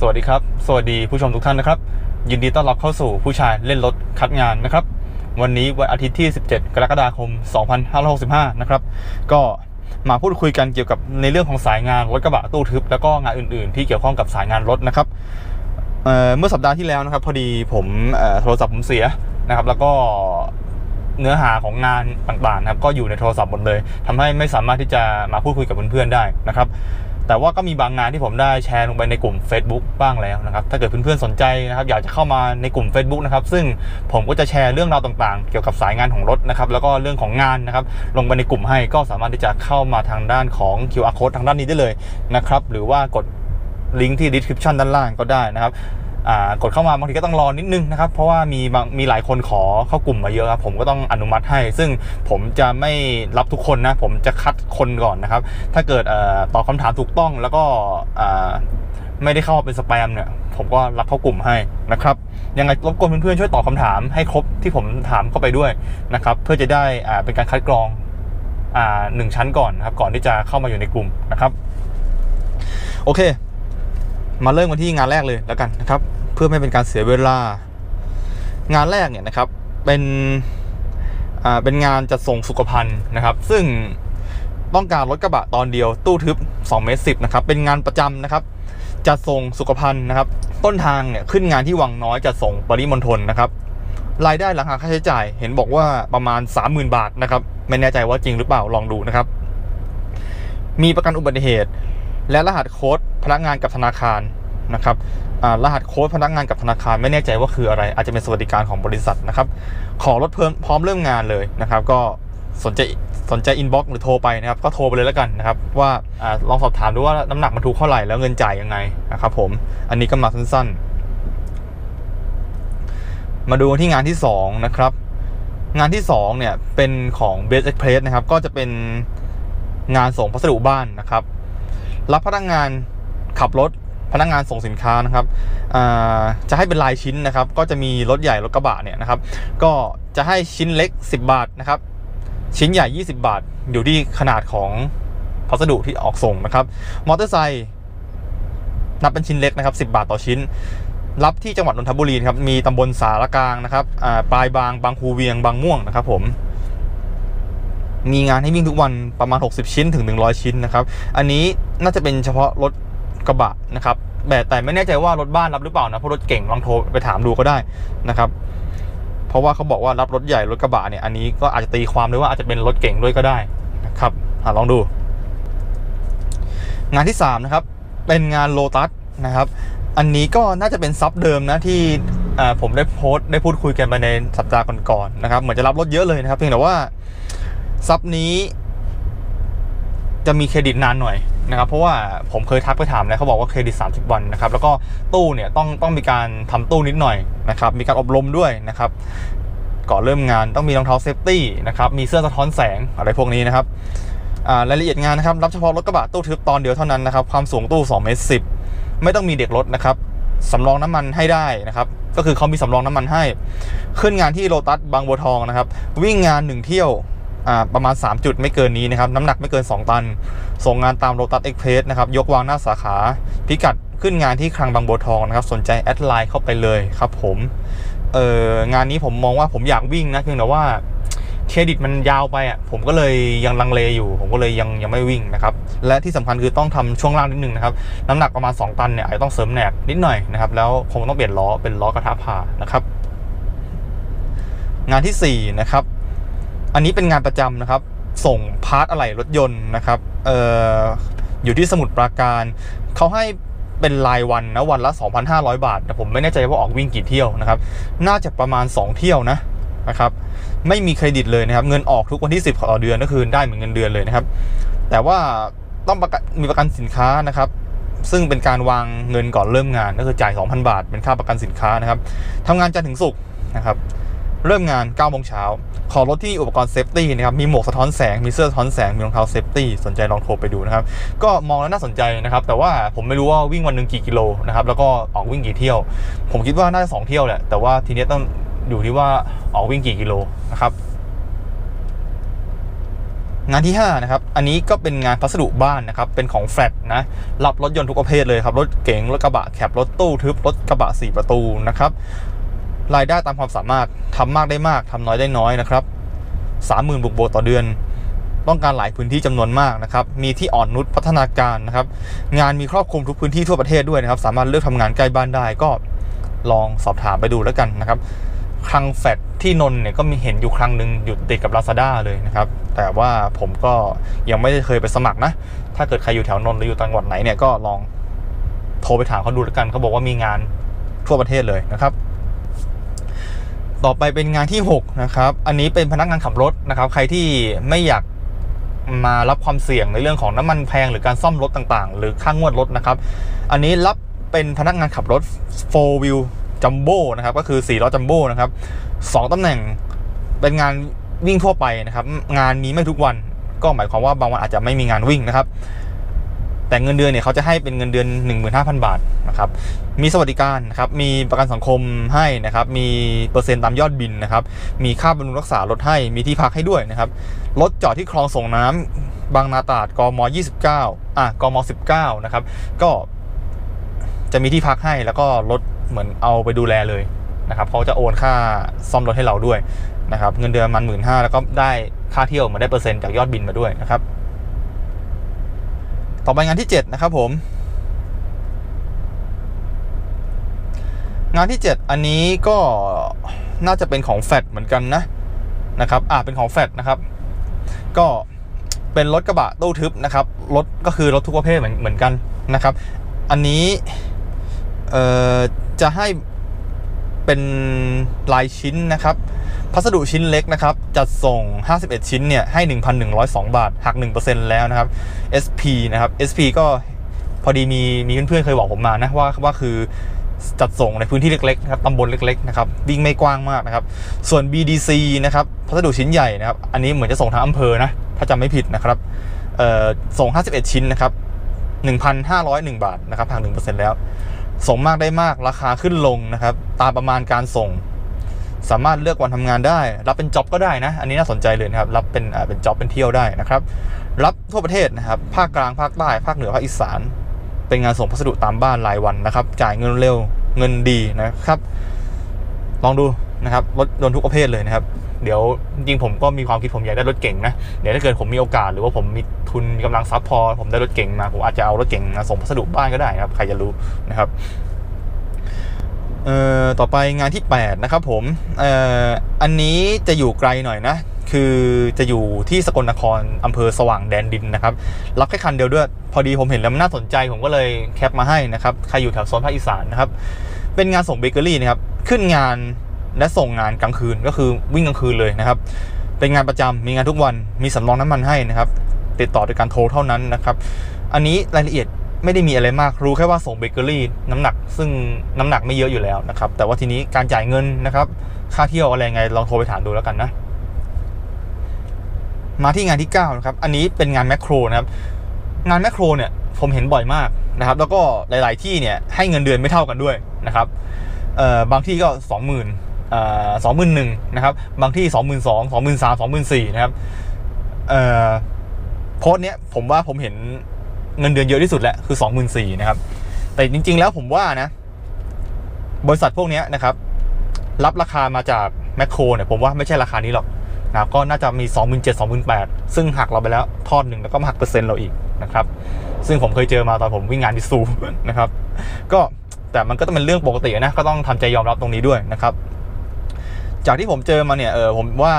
สวัสดีครับ สวัสดีผู้ชมทุกท่านนะครับ ยินดีต้อนรับเข้าสู่ผู้ชายเล่นรถคัดงานนะครับ วันนี้วันอาทิตย์ที่ 17 กรกฎาคม 2565 นะครับ ก็มาพูดคุยกันเกี่ยวกับในเรื่องของสายงานรถกระบะตู้ทึบ แล้วก็งานอื่น ๆ ที่เกี่ยวข้องกับสายงานรถนะครับเเมื่อสัปดาห์ที่แล้วนะครับ พอดีผมโทรศัพท์ผมเสียนะครับ แล้วก็เนื้อหาของงานต่างๆนะครับก็อยู่ในโทรศัพท์หมดเลยทำให้ไม่สามารถที่จะมาพูดคุยกับเพื่อนๆได้นะครับ แต่ว่าก็มีบางงานที่ผมได้แชร์ลงไปในกลุ่ม Facebook บ้างแล้วนะครับ ถ้าเกิดเพื่อนๆสนใจนะครับ อยากจะเข้ามาในกลุ่ม Facebook นะครับ ซึ่งผมก็จะแชร์เรื่องราวต่างๆ เกี่ยวกับสายงานของรถนะครับ แล้วก็เรื่องของงานนะครับ ลงไปในกลุ่มให้ก็สามารถที่จะเข้ามาทางด้านของ QR code ทางด้านนี้ได้เลยนะครับ หรือว่ากดลิงก์ที่ description ด้านล่างก็ได้นะครับ กดเข้ามาบางทีก็ต้องรอนิดนึงนะครับเพราะว่ามีบางมีหลายคนขอเข้ากลุ่มมาเยอะครับผมก็ต้องอนุมัติให้ ซึ่งผมจะไม่รับทุกคนนะผมจะคัดคนก่อนนะครับ ถ้าเกิดอตอบคำถามถูกต้องแล้วก็ไม่ได้เข้าเป็นสแปมเนี่ยผมก็รับเข้ากลุ่มให้นะครับยังไงรบกวนเพื่อนๆช่วยตอบคำถามให้ครบที่ผมถามเข้าไปด้วยนะครับเพื่อจะได้เป็นการคัดกรองอหนึ่งชั้นก่อนนะครับก่อนที่จะเข้ามาอยู่ในกลุ่มนะครับ โอเค มาเริ่มกันที่งานแรกเลยแล้วกันนะครับ เพื่อไม่เป็นการเสียเวลา งานแรกเนี่ยนะครับเป็นอ่าเป็นงานจัดส่งสุขภัณฑ์นะครับ ซึ่งต้องการรถกระบะตอนเดียวตู้ทึบ2เมตร10นะครับเป็นงานประจำนะครับจัดส่งสุขภัณฑ์นะครับ ต้นทางเนี่ยขึ้นงานที่วังน้อยจัดส่งปริมณฑลนะครับรายได้หลังหักค่าใช้จ่าย เห็นบอกว่าประมาณ 30,000 บาทนะครับ ไม่แน่ใจว่าจริงหรือเปล่าลองดูนะครับ มีประกันอุบัติเหตุ และรหัสโค้ดพนักงานกับธนาคารนะครับรหัสโค้ดพนักงานกับธนาคารไม่แน่ใจว่าคืออะไร อาจจะเป็นสวัสดิการของบริษัทนะครับ ขอรถเพิ่มพร้อมเริ่มงานเลยนะครับ ก็สนใจสนใจอินบ็อกซ์หรือโทรไปนะครับ ก็โทรไปเลยแล้วกันนะครับ ว่าอลองสอบถามดูว่าน้ำหนักมันถูกเท่าไหร่แล้วเงินจ่ายยังไงนะครับผมอันนี้ก็มาสั้นๆ มาดูที่งานที่สองนะครับ งานที่สองเนี่ยเป็นของ Best Express นะครับ ก็จะเป็นงานส่งพัสดุบ้านนะครับ รับพนักงานขับรถพนักงานส่งสินค้านะครับจะให้เป็นรายชิ้นนะครับ ก็จะมีรถใหญ่รถกระบะเนี่ยนะครับ ก็จะให้ชิ้นเล็ก 10 บาทนะครับ ชิ้นใหญ่ 20 บาท อยู่ที่ขนาดของพัสดุที่ออกส่งนะครับ มอเตอร์ไซค์นับเป็นชิ้นเล็กนะครับ 10 บาทต่อชิ้น รับที่จังหวัดนนทบุรีครับ มีตำบลสารกลางนะครับปลายบางบางคูเวียงบางม่วงนะครับผม มีงานให้วิ่งทุกวันประมาณ 60 ชิ้นถึง 100 ชิ้นนะครับ อันนี้น่าจะเป็นเฉพาะรถกระบะนะครับแต่แต่ไม่แน่ใจว่ารถบ้านรับหรือเปล่านะเพราะรถเก่งลองโทรไปถามดูก็ได้นะครับเพราะว่าเขาบอกว่ารับรถใหญ่รถกระบะเนี่ยอันนี้ก็อาจจะตีความด้ว่าอาจจะเป็นรถเก่งด้วยก็ได้นะครับอลองดู งานที่3นะครับเป็นงานโลตัสนะครับ อันนี้ก็น่าจะเป็นซับเดิมนะที่ผมได้โพสต์ได้พูดคุยกันไปในสัปดาห์ก่อนๆนะครับเหมือนจะรับรถเยอะเลยนะครับเพียงแต่ว่า ซับนี้ จะมีเครดิตนานหน่อยนะครับ เพราะว่าผมเคยทักไปถามแล้วเขาบอกว่าเครดิต 30 วันนะครับ แล้วก็ตู้เนี่ยต้องต้องมีการทำตู้นิดหน่อยนะครับ มีการอบรมด้วยนะครับก่อนเริ่มงานต้องมีรองเท้าเซฟตี้นะครับ มีเสื้อสะท้อนแสงอะไรพวกนี้นะครับรายละเอียดงานนะครับ รับเฉพาะรถกระบะตู้ทึบตอนเดียวเท่านั้นนะครับ ความสูงตู้2เมตร10ไม่ต้องมีเด็กรถนะครับสำรองน้ำมันให้ได้นะครับ ก็คือเขามีสำรองน้ำมันให้ ขึ้นงานที่โลตัสบางบัวทองนะครับ วิ่งงาน 1 เที่ยว ประมาณ 3 จุดไม่เกินนี้นะครับน้ำหนักไม่เกิน 2 ตัน ส่งงานตามโลตัสเอ็กเพรสนะครับยกวางหน้าสาขา พิกัดขึ้นงานที่คลังบางบัวทองนะครับสนใจแอดไลน์เข้าไปเลยครับผมเอองานนี้ผมมองว่าผมอยากวิ่งนะเพียงแต่ว่าเครดิตมันยาวไปอะผมก็เลยยังลังเลอยู่ ผมก็เลยยังยังไม่วิ่งนะครับและที่สำคัญคือต้องทำช่วงล่างนิดนึงนะครับน้ำหนักประมาณ 2 ตันเนี่ยอาจจะต้องเสริมแหนกนิดหน่อยนะครับแล้วคงต้องเปลี่ยนล้อเป็นล้อกระทะพานะครับงานที่4นะครับ อันนี้เป็นงานประจำนะครับ ส่งพาร์ทอะไหล่รถยนต์นะครับเอ่ออยู่ที่สมุทรปราการเขาให้เป็นรายวันนะวันละ 2,500 บาทแต่ผมไม่แน่ใจว่าออกวิ่งกี่เที่ยวนะครับ น่าจะประมาณ 2 เที่ยวนะนะครับ ไม่มีเครดิตเลยนะครับ เงินออกทุกวันที่ 10ต่อเดือนก็คือได้เหมือนเงินเดือนเลยนะครับ แต่ว่าต้องมีประกันสินค้านะครับ ซึ่งเป็นการวางเงินก่อนเริ่มงานก็คือจ่าย 2,000 บาท เป็นค่าประกันสินค้านะครับทำงานจันทร์ถึงศุกร์นะครับ เริ่มงาน9โมงเช้า ขอรถที่อุปกรณ์เซฟตี้นะครับ มีหมวกสะท้อนแสง มีเสื้อสะท้อนแสง มีรองเท้าเซฟตี้ สนใจลองโทรไปดูนะครับ ก็มองแล้วน่าสนใจนะครับ แต่ว่าผมไม่รู้ว่าวิ่งวันหนึ่งกี่กิโลนะครับ แล้วก็ออกวิ่งกี่เที่ยว ผมคิดว่าน่าจะสองเที่ยวแหละ แต่ว่าทีนี้ต้องอยู่ที่ว่าออกวิ่งกี่กิโลนะครับ งานที่5นะครับ อันนี้ก็เป็นงานพัสดุบ้านนะครับ เป็นของแฟลตนะ รับรถยนต์ทุกประเภทเลยครับ รถเก๋ง รถกระบะ แคบรถตู้ทึบ รถกระบะ4ประตูนะครับ รายได้ตามความสามารถทำมากได้มากทำน้อยได้น้อยนะครับ30,000บุกโบกต่อเดือน ต้องการหลายพื้นที่จำนวนมากนะครับ มีที่อ่อนนุชพัฒนาการนะครับ งานมีครอบคลุมทุกพื้นที่ทั่วประเทศด้วยนะครับ สามารถเลือกทำงานใกล้บ้านได้ก็ลองสอบถามไปดูแล้วกันนะครับคลังแฟดที่นนท์เนี่ยก็มีเห็นอยู่ครั้งหนึ่งอยู่ติดกับ Lazada เลยนะครับ แต่ว่าผมก็ยังไม่ได้เคยไปสมัครนะ ถ้าเกิดใครอยู่แถวนนท์หรืออยู่จังหวัดไหนเนี่ยก็ลองโทรไปถามเขาดูแล้วกันเขาบอกว่ามีงานทั่วประเทศเลยนะครับ ต่อไปเป็นงานที่ 6 นะครับ อันนี้เป็นพนักงานขับรถนะครับ ใครที่ไม่อยากมารับความเสี่ยงในเรื่องของน้ำมันแพงหรือการซ่อมรถต่างๆ หรือค่างวดรถนะครับ อันนี้รับเป็นพนักงานขับรถ 4 wheel จัมโบ้นะครับ ก็คือ4ล้อจัมโบ้นะครับสองตำแหน่งเป็นงานวิ่งทั่วไปนะครับ งานมีไม่ทุกวันก็หมายความว่าบางวันอาจจะไม่มีงานวิ่งนะครับ แต่เงินเดือนเนี่ยเขาจะให้เป็นเงินเดือน 15,000 บาทนะครับมีสวัสดิการนะครับมีประกันสังคมให้นะครับมีเปอร์เซ็นต์ตามยอดบินนะครับมีค่าบำรุงรักษารถให้มีที่พักให้ด้วยนะครับรถจอดที่คลองส่งน้ำบางนาตราดกม 29อะกม 19นะครับก็จะมีที่พักให้แล้วก็รถเหมือนเอาไปดูแลเลยนะครับเขาจะโอนค่าซ่อมรถให้เราด้วยนะครับเงินเดือนมันหมื่นห้าแล้วก็ได้ค่าเที่ยวมาได้เปอร์เซ็นต์จากยอดบินมาด้วยนะครับ ต่อไปงานที่ 7 นะครับผม งานที่ 7 อันนี้ก็น่าจะเป็นของแฟดเหมือนกันนะนะครับอ่าเป็นของแฟดนะครับ ก็เป็นรถกระบะตู้ทึบนะครับรถก็คือรถทุกประเภทเหมือนเหมือนกันนะครับ อันนี้เอ่อจะให้เป็นลายชิ้นนะครับ พัสดุชิ้นเล็กนะครับ จัดส่ง 51 ชิ้นเนี่ยให้ 1,102 บาท หัก 1%แล้วนะครับ SP นะครับ SP ก็พอดีมีมีเพื่อนๆเคยบอกผมมานะว่าว่าคือจัดส่งในพื้นที่เล็กๆนะครับตำบลเล็กๆนะครับวิ่งไม่กว้างมากนะครับ ส่วน BDC นะครับพัสดุชิ้นใหญ่นะครับ อันนี้เหมือนจะส่งทางอำเภอนะถ้าจำไม่ผิดนะครับส่ง 51 ชิ้นนะครับ 1,501 บาทนะครับหัก1%แล้ว ส่งมากได้มากราคาขึ้นลงนะครับ ตามประมาณการส่ง สามารถเลือกวันทำงานได้ รับเป็นจ็อบก็ได้นะ อันนี้น่าสนใจเลยนะครับ รับเป็นอ่าเป็นจ็อบเป็นเที่ยวได้นะครับ รับทั่วประเทศนะครับ ภาคกลางภาคใต้ภาคเหนือภาคอีสาน เป็นงานส่งพัสดุตามบ้านรายวันนะครับ จ่ายเงินเร็วเงินดีนะครับ ลองดูนะครับรถยนต์ทุกประเภทเลยนะครับ เดี๋ยวจริงผมก็มีความคิดผมอยากได้รถเก่งนะ เดี๋ยวถ้าเกิดผมมีโอกาสหรือว่าผมมีทุนมีกำลังทรัพย์พอ ผมได้รถเก่งมาผมอาจจะเอารถเก่งมาส่งพัสดุบ้านก็ได้นะครับ ใครจะรู้นะครับ เอ่อต่อไปงานที่ 8 นะครับผมเอ่ออันนี้จะอยู่ไกลหน่อยนะ คือจะอยู่ที่สกลนครอำเภอสว่างแดนดินนะครับ รับแค่คันเดียวด้วย พอดีผมเห็นแล้วมันน่าสนใจผมก็เลยแคปมาให้นะครับ ใครอยู่แถวโซนภาคอีสานนะครับ เป็นงานส่งเบเกอรี่นะครับ ขึ้นงานและส่งงานกลางคืนก็คือวิ่งกลางคืนเลยนะครับ เป็นงานประจำมีงานทุกวันมีสำรองน้ำมันให้นะครับ ติดต่อโดยการโทรเท่านั้นนะครับ อันนี้รายละเอียด ไม่ได้มีอะไรมากรู้แค่ว่าส่งเบเกอรี่น้ำหนัก ซึ่งน้ำหนักไม่เยอะอยู่แล้วนะครับ แต่ว่าทีนี้การจ่ายเงินนะครับ ค่าเที่ยวอะไรไงลองโทรไปถามดูแล้วกันนะ มาที่งานที่9นะครับ อันนี้เป็นงานแมคโครนะครับ งานแมคโครเนี่ยผมเห็นบ่อยมากนะครับ แล้วก็หลาย ๆ ที่เนี่ยให้เงินเดือนไม่เท่ากันด้วยนะครับบางที่ก็ 20,000เอ่อ21,000นะครับ บางที่22,000 23,000 24,000นะครับโพสต์เนี้ยผมว่าผมเห็น เงินเดือนเยอะที่สุดแหละคือ 24,000นะครับ แต่จริง ๆ แล้วผมว่านะ บริษัทพวกนี้นะครับ รับราคามาจากแมคโครเนี่ยผมว่าไม่ใช่ราคานี้หรอกนะครับก็น่าจะมี 27,000 2 8 0 0ซึ่งหักเราไปแล้วทอดหนึ่งแล้วก็มาหักเปอร์เซ็นต์เราอีกนะครับ ซึ่งผมเคยเจอมาตอนผมวิ่งงานดิซูนะครับ ก็แต่มันก็ต้องเป็นเรื่องปกตินะก็ต้องทำใจยอมรับตรงนี้ด้วยนะครับ จากที่ผมเจอมาเนี่ยเออผมว่า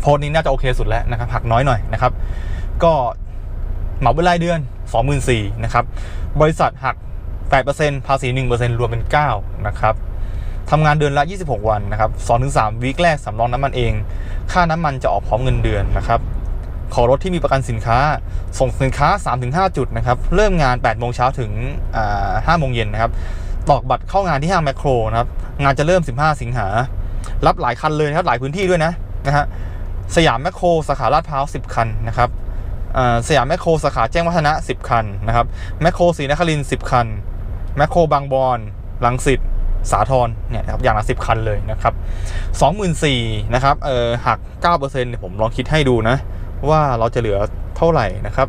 โพสต์นี้น่าจะโอเคสุดแล้วนะครับหักน้อยหน่อยนะครับ ก็ เหมาเป็นรายเดือน 24,000นะครับ บริษัทหัก 8%ภาษี 1%รวมเป็น 9 นะครับทำงานเดือนละ 26 วันนะครับ2-3วีคแรกสำรองน้ำมันเอง ค่าน้ำมันจะออกพร้อมเงินเดือนนะครับ ขอรถที่มีประกันสินค้า ส่งสินค้า 3-5 จุดนะครับ เริ่มงาน 8 โมงเช้าถึงอ่า5โมงเย็นนะครับ ตอกบัตรเข้างานที่ห้างแมคโครนะครับ งานจะเริ่ม 15 สิงหา รับหลายคันเลยนะครับ หลายพื้นที่ด้วยนะนะฮะ สยามแมคโครสาขาลาดพร้าว 10 คันนะครับ สยามแมคโครสาขาแจ้งวัฒนะ 10 คันนะครับแมคโครศรีนครินทร์10 คันแมคโครบางบอนลังสิตสาทรเนี่ยนะครับอย่างละ 10 คันเลยนะครับ24,000นะครับเออหัก9%เนี่ยผมลองคิดให้ดูนะ ว่าเราจะเหลือเท่าไหร่นะครับ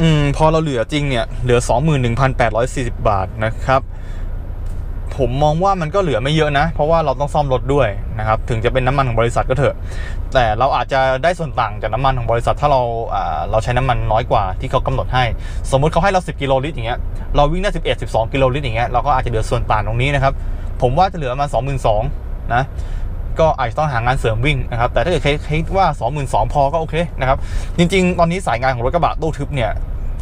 อืมพอเราเหลือจริงเนี่ยเหลือ 21,840 บาทนะครับ ผมมองว่ามันก็เหลือไม่เยอะนะ เพราะว่าเราต้องซ่อมรถด้วยนะครับ ถึงจะเป็นน้ำมันของบริษัทก็เถอะ แต่เราอาจจะได้ส่วนต่างจากน้ำมันของบริษัทถ้าเราเราใช้น้ำมันน้อยกว่าที่เขากำหนดให้ สมมุติเขาให้เรา 10 กิโลลิตรอย่างเงี้ย เราวิ่งได้ 11 12 กิโลลิตรอย่างเงี้ย เราก็อาจจะเหลือส่วนต่างตรงนี้นะครับ ผมว่าจะเหลือประมาณ22,000นะก็อาจจะต้องหางานเสริมวิ่งนะครับ แต่ถ้าเกิดคิดว่า 22,000 พอก็โอเคนะครับ จริง ๆ ตอนนี้สายงานของรถกระบะตู้ทึบเนี่ย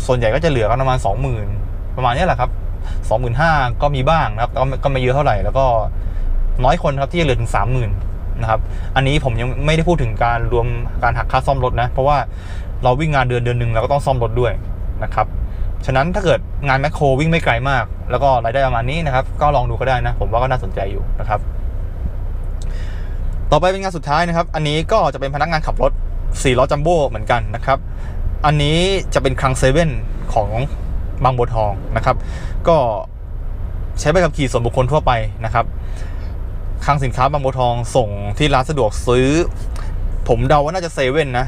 ส่วนใหญ่ก็จะเหลือกันประมาณ 20,000 ประมาณนี้แหละครับ 25,000ก็มีบ้างนะครับก็ไม่ก็ไม่เยอะเท่าไหร่ แล้วก็น้อยคนครับที่จะเหลือถึง30,000นะครับ อันนี้ผมยังไม่ได้พูดถึงการรวมการหักค่าซ่อมรถนะ เพราะว่าเราวิ่งงานเดือนเดือนหนึ่งเราก็ต้องซ่อมรถด้วยนะครับ ฉะนั้นถ้าเกิดงานแมคโครวิ่งไม่ไกลมาก แล้วก็รายได้ประมาณนี้นะครับ ก็ลองดูก็ได้นะ ผมว่าก็น่าสนใจอยู่นะครับ ต่อไปเป็นงานสุดท้ายนะครับ อันนี้ก็จะเป็นพนักงานขับรถ4ล้อจัมโบ้เหมือนกันนะครับ อันนี้จะเป็นคลังเซเว่นของ บางบัวทองนะครับ ก็ใช้ใบขับขี่ส่วนบุคคลทั่วไปนะครับคลังสินค้าบางบัวทองส่งที่ร้านสะดวกซื้อ ผมเดาว่าน่าจะเซเว่นนะ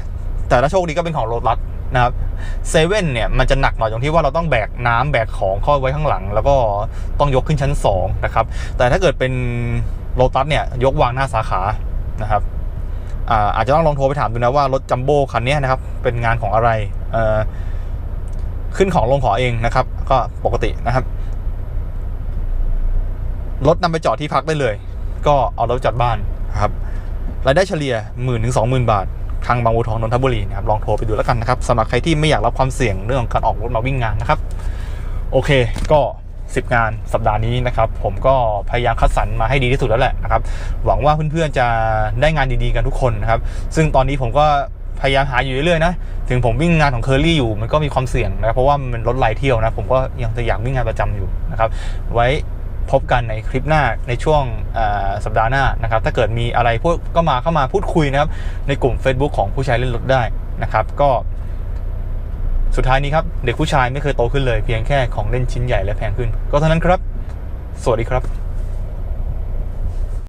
แต่ถ้าโชคดีก็เป็นของโรตัสนะครับเซเว่นเนี่ยมันจะหนักหน่อยตรงที่ว่าเราต้องแบกน้ำแบกของเข้าไว้ข้างหลัง แล้วก็ต้องยกขึ้นชั้น2นะครับแต่ถ้าเกิดเป็นโรตัสเนี่ยยกวางหน้าสาขานะครับอาอาจจะต้องลองโทรไปถามดูนะว่ารถจัมโบ้คันนี้นะครับเป็นงานของอะไรอ ขึ้นของลงของเองนะครับ ก็ปกตินะครับรถนำไปจอดที่พักได้เลย ก็เอารถจอดบ้านนะครับรายได้เฉลี่ยหมื่นถึงสองหมื่นบาท ทางบางบัวทองนนทบุรีนะครับลองโทรไปดูแล้วกันนะครับสำหรับใครที่ไม่อยากรับความเสี่ยงเรื่องของการออกรถมาวิ่งงานนะครับ โอเคก็ 10 งานสัปดาห์นี้นะครับ ผมก็พยายามคัดสรรมาให้ดีที่สุดแล้วแหละนะครับ หวังว่าเพื่อนๆจะได้งานดีๆกันทุกคนนะครับ ซึ่งตอนนี้ผมก็ พยายามหาอยู่เรื่อยๆนะ ถึงผมวิ่งงานของเคอรี่อยู่มันก็มีความเสี่ยงนะครับเพราะว่ามันรถไล่เที่ยวนะ ผมก็ยังจะอยากวิ่งงานประจำอยู่นะครับ ไว้พบกันในคลิปหน้าในช่วงสัปดาห์หน้านะครับ ถ้าเกิดมีอะไรพวกก็มาเข้ามาพูดคุยนะครับ ในกลุ่ม Facebook ของผู้ใช้เล่นรถได้นะครับ ก็สุดท้ายนี้ครับเด็กผู้ชายไม่เคยโตขึ้นเลยเพียงแค่ของเล่นชิ้นใหญ่และแพงขึ้น ก็เท่านั้นครับ สวัสดีครับ